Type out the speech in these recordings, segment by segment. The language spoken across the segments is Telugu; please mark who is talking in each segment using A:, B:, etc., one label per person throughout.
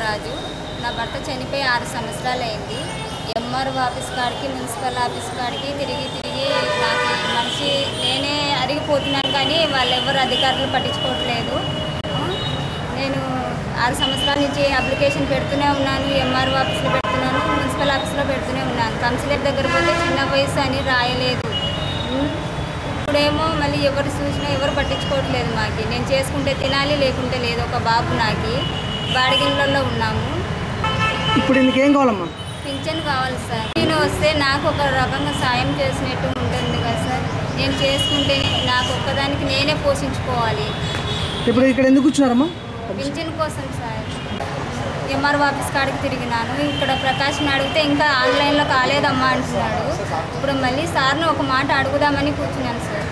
A: భర్త నా భర్త చనిపోయి ఆరు సంవత్సరాలు అయింది ఎంఆర్ఓ ఆఫీస్ కాడికి మున్సిపల్ ఆఫీస్ కాడికి తిరిగి తిరిగి నాకు మనిషి నేనే అరిగిపోతున్నాను కానీ వాళ్ళు ఎవరు అధికారులు పట్టించుకోవట్లేదు. నేను ఆరు సంవత్సరాల నుంచి అప్లికేషన్ పెడుతూనే ఉన్నాను ఎంఆర్ఓ ఆఫీస్లో పెడుతున్నాను మున్సిపల్ ఆఫీస్లో పెడుతూనే ఉన్నాను. కౌన్సిలర్ దగ్గర పోతే చిన్న వయసు అని రాయలేదు. ఇప్పుడేమో మళ్ళీ ఎవరు చూసినా ఎవరు పట్టించుకోవట్లేదు మాకి. నేను చేసుకుంటే తినాలి లేకుంటే లేదు. ఒక బాబు నాకి. బాడిగిళ్ళల్లో ఉన్నాము.
B: ఇప్పుడు నీకేం కావాలమ్మా?
A: పింఛన్ కావాలి సార్. నేను వస్తే నాకు ఒక రకంగా సాయం చేసినట్టు ఉంటుంది కదా సార్. నేను చేసుకుంటే నాకు ఒక్కదానికి నేనే పోషించుకోవాలి.
B: ఇప్పుడు ఇక్కడ ఎందుకు కూర్చున్నారమ్మా?
A: పింఛన్ కోసం సార్. ఎంఆర్ఓ ఆఫీస్ కాడికి తిరిగినాను. ఇక్కడ ప్రకాష్ని అడిగితే ఇంకా ఆన్లైన్లో కాలేదమ్మా అంటున్నాడు. ఇప్పుడు మళ్ళీ సార్ని ఒక మాట అడుగుదామని కూర్చున్నాను సార్.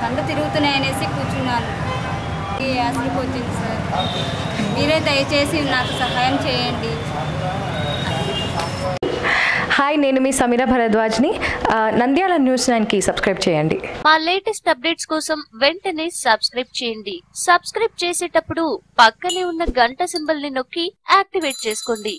A: కళ్ళు తిరుగుతున్నాయి అనేసి కూర్చున్నాను. ఈ అసలు వచ్చింది సార్. మీరే దయచేసి నాకు సహాయం చేయండి.
C: హాయ్ నేను మీ సమీర భరద్వాజ్ని. నంద్యాల న్యూస్ నైన్కి సబ్స్క్రైబ్ చేయండి.
D: మా లేటెస్ట్ అప్డేట్స్ కోసం వెంటనే సబ్స్క్రైబ్ చేయండి. సబ్స్క్రైబ్ చేసేటప్పుడు పక్కనే ఉన్న గంట సింబల్ని నొక్కి యాక్టివేట్ చేసుకోండి.